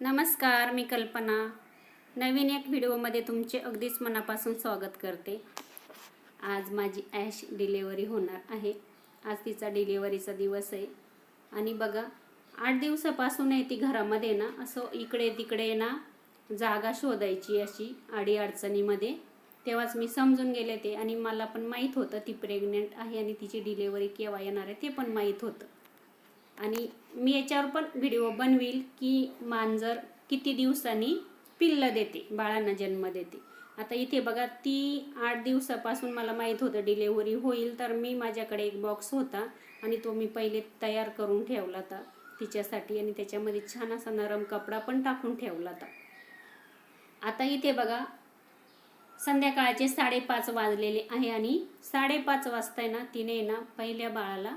नमस्कार मी कल्पना. नवीन एक व्हिडिओमध्ये तुमचे अगदीच मनापासून स्वागत करते. आज माझी ॲश डिलेवरी होणार आहे. आज तिचा डिलेवरीचा दिवस आहे. आणि बघा आठ दिवसापासून आहे ती घरामध्ये ना असं इकडे तिकडे ना जागा शोधायची अशी आडी अडचणीमध्ये तेव्हाच मी समजून गेले ते. आणि मला पण माहीत होतं ती प्रेग्नेंट आहे आणि तिची डिलेवरी केव्हा येणार आहे ते पण माहीत होतं. आणि मी याच्यावर पण व्हिडिओ बनवील की मांजर किती दिवसांनी पिल्लं देते बाळांना जन्म देते. आता इथे बघा ती आठ दिवसापासून मला माहीत होतं डिलेवरी होईल तर मी माझ्याकडे एक बॉक्स होता आणि तो मी पहिले तयार करून ठेवला होता तिच्यासाठी आणि त्याच्यामध्ये छान असा नरम कपडा पण टाकून ठेवला होता. आता इथे बघा संध्याकाळचे साडेपाच वाजलेले आहे आणि साडेपाच वाजता आहे ना तिने ना पहिल्या बाळाला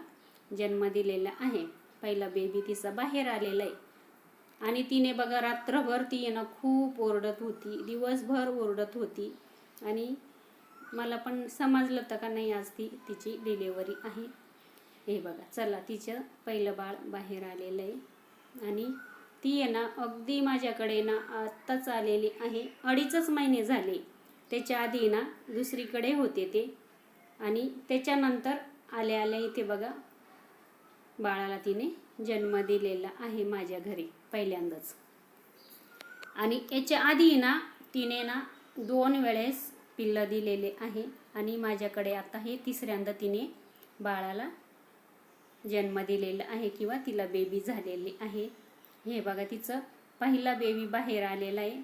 जन्म दिलेला आहे. पहिला बेबी तिचा बाहेर आलेला आहे. आणि तिने बघा रात्रभर ती आहे ना खूप ओरडत होती. दिवसभर ओरडत होती. आणि मला पण समजलं तर का नाही आज ती तिची डिलेवरी आहे. हे बघा चला तिचं पहिलं बाळ बाहेर आलेलं आहे. आणि ती आहे ना अगदी माझ्याकडे ना आत्ताच आलेली आहे. अडीचच महिने झाले. त्याच्या आधी ना दुसरीकडे होते ते. आणि त्याच्यानंतर आल्या आल्या इथे बघा बाळाला तिने जन्म दिलेला आहे माझ्या घरी पहिल्यांदाच. आणि याच्या आधी ना तिने ना दोन वेळेस पिल्लं दिलेले आहे आणि माझ्याकडे आता हे तिसऱ्यांदा तिने बाळाला जन्म दिलेला आहे किंवा तिला बेबी झालेली आहे. हे बघा तिचं पहिला बेबी बाहेर आलेला आहे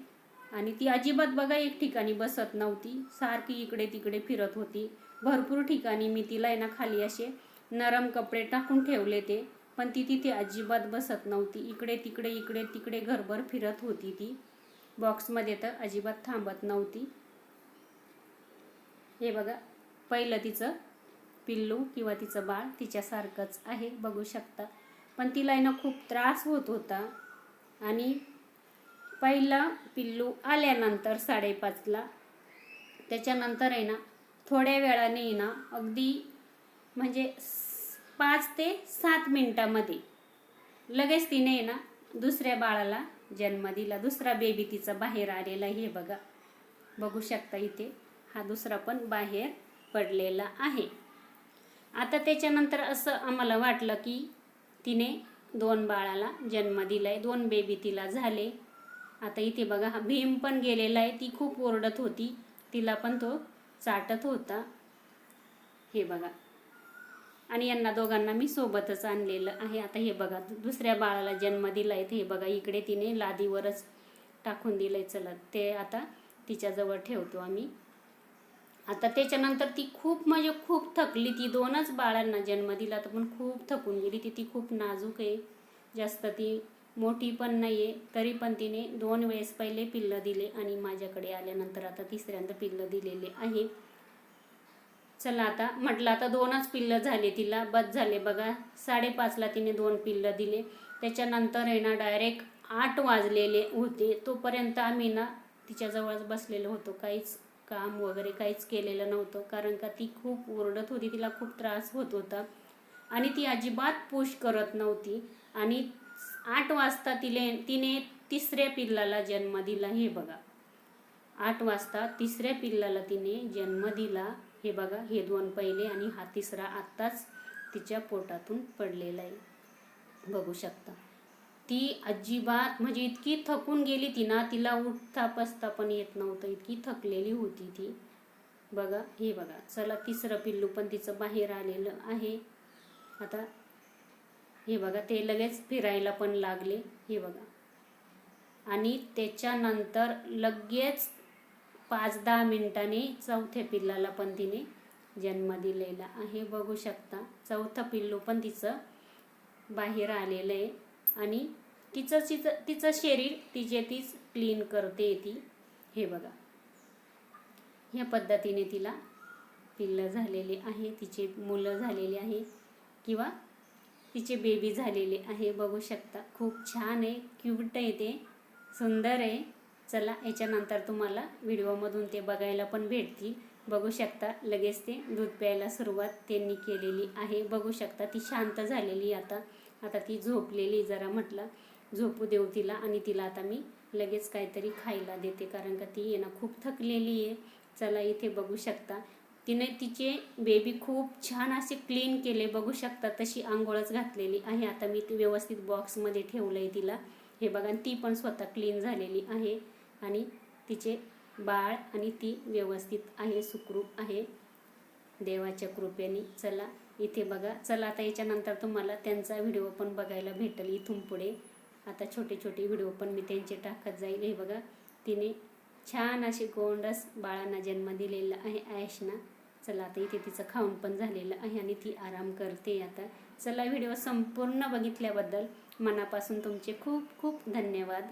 आणि ती अजिबात बघा एक ठिकाणी बसत नव्हती. सारखी इकडे तिकडे फिरत होती. भरपूर ठिकाणी मी तिला आहे ना खाली असे नरम कपडे टाकून ठेवले ते. पण ती तिथे अजिबात बसत नव्हती. इकडे तिकडे इकडे तिकडे घरभर फिरत होती ती. बॉक्समध्ये तर अजिबात थांबत नव्हती. हे बघा पहिलं तिचं पिल्लू किंवा तिचं बाळ तिच्यासारखंच आहे बघू शकता. पण तिला आहे ना खूप त्रास होत होता. आणि पहिला पिल्लू आल्यानंतर साडेपाचला. त्याच्यानंतर आहे ना थोड्या वेळाने ना अगदी म्हणजे पाच ते सात मिनटामध्ये. लगेच तिने ना दुसऱ्या बाळाला जन्म दिला. दुसरा बेबी तिचा बाहेर आलेला आहे हे बघा. बघू शकता इथे हा दुसरा पण बाहेर पडलेला आहे. आता त्याच्यानंतर असं आम्हाला वाटलं की तिने दोन बाळाला जन्म दिलाय दोन बेबी तिला झाले. आता इथे बघा हा भीम पण गेलेला आहे. ती खूप ओरडत होती. तिला पण तो चाटत होता. हे बघा. आणि यांना दोघांना मी सोबतच आणलेलं आहे. आता हे बघा दुसऱ्या बाळाला जन्म दिलाय हे बघा इकडे तिने लादीवरच टाकून दिलंय. चला ते आता तिच्याजवळ ठेवतो आम्ही. आता त्याच्यानंतर ती खूप म्हणजे खूप थकली. ती दोनच बाळांना जन्म दिला तर पण खूप थकून गेली. ती ती खूप नाजूक आहे. जास्त ती मोठी पण नाही आहे तरी पण तिने दोन वेळेस पहिले पिल्लं दिले आणि माझ्याकडे आल्यानंतर आता तिसऱ्यांदा पिल्लं दिलेले आहे. चला आता म्हटलं आता दोनच पिल्लं झाले तिला बस झाले बघा. साडेपाचला तिने दोन पिल्लं दिले. त्याच्यानंतर आहे ना डायरेक्ट आठ वाजलेले होते. तोपर्यंत आम्ही ना तिच्याजवळच बसलेलो होतो. काहीच काम वगैरे काहीच केलेलं नव्हतं. कारण का ती खूप ओरडत होती तिला खूप त्रास होत होता. आणि ती अजिबात पुश करत नव्हती. आणि आठ वाजता तिले तिने तिसऱ्या पिल्लाला जन्म दिला. हे बघा. आठ वाजता तिसऱ्या पिल्लाला तिने जन्म दिला. हे बघा हे दोन पहिले आणि हा तिसरा आत्ताच तिच्या पोटातून पडलेला आहे. बघू शकता. ती अजिबात म्हणजे इतकी थकून गेली ती ना तिला उठता पसता पण येत नव्हतं. इतकी थकलेली होती ती. बघा हे बघा. चला तिसरं पिल्लू पण तिचं बाहेर आलेलं आहे. आता हे बघा ते लगेच फिरायला पण लागले. हे बघा. आणि त्याच्यानंतर लगेच पाच दहा मिनिटांनी चौथ्या पिल्लाला पण तिने जन्म दिलेला आहे. बघू शकता चौथं पिल्लू पण तिचं बाहेर आलेलं आहे आणि तिचं तिचं तिचं शरीर तिचे तीच क्लीन करते ती. हे बघा. ह्या पद्धतीने तिला पिल्लं झालेले आहे तिचे मुलं झालेले आहे किंवा तिचे बेबी झालेले आहे. बघू शकता खूप छान आहे क्यूट आहे ते सुंदर आहे. चला याच्यानंतर तुम्हाला व्हिडिओमधून ते बघायला पण भेटतील. बघू शकता लगेच ते दूध प्यायला सुरुवात त्यांनी केलेली आहे. बघू शकता ती शांत झालेली आता. आता ती झोपलेली जरा म्हटलं. झोपू देऊ तिला आणि तिला आता मी लगेच काहीतरी खायला देते. कारण का ती येणं ना खूप थकलेली आहे. चला इथे बघू शकता. तिने तिचे बेबी खूप छान असे क्लीन केले. बघू शकता तशी आंघोळच घातलेली आहे. आता मी ती व्यवस्थित बॉक्समध्ये ठेवलं आहे तिला. हे बघा आणि ती पण स्वतः क्लीन झालेली आहे आणि तिचे बाळ आणि ती व्यवस्थित आहे सुखरूप आहे. देवाच्या कृपेने चला इथे बघा. चला आता याच्यानंतर तुम्हाला त्यांचा व्हिडिओ पण बघायला भेटेल इथून पुढे. आता छोटे छोटे व्हिडिओ पण मी त्यांचे टाकत जाईल. हे बघा तिने छान असे गोंडस बाळांना जन्म दिलेला आहे आयशना चला आता इथे तिचं खाऊन पण झालेलं आहे आणि ती आराम करते आता. चला व्हिडिओ संपूर्ण बघितल्याबद्दल मनापासून तुमचे खूप खूप धन्यवाद.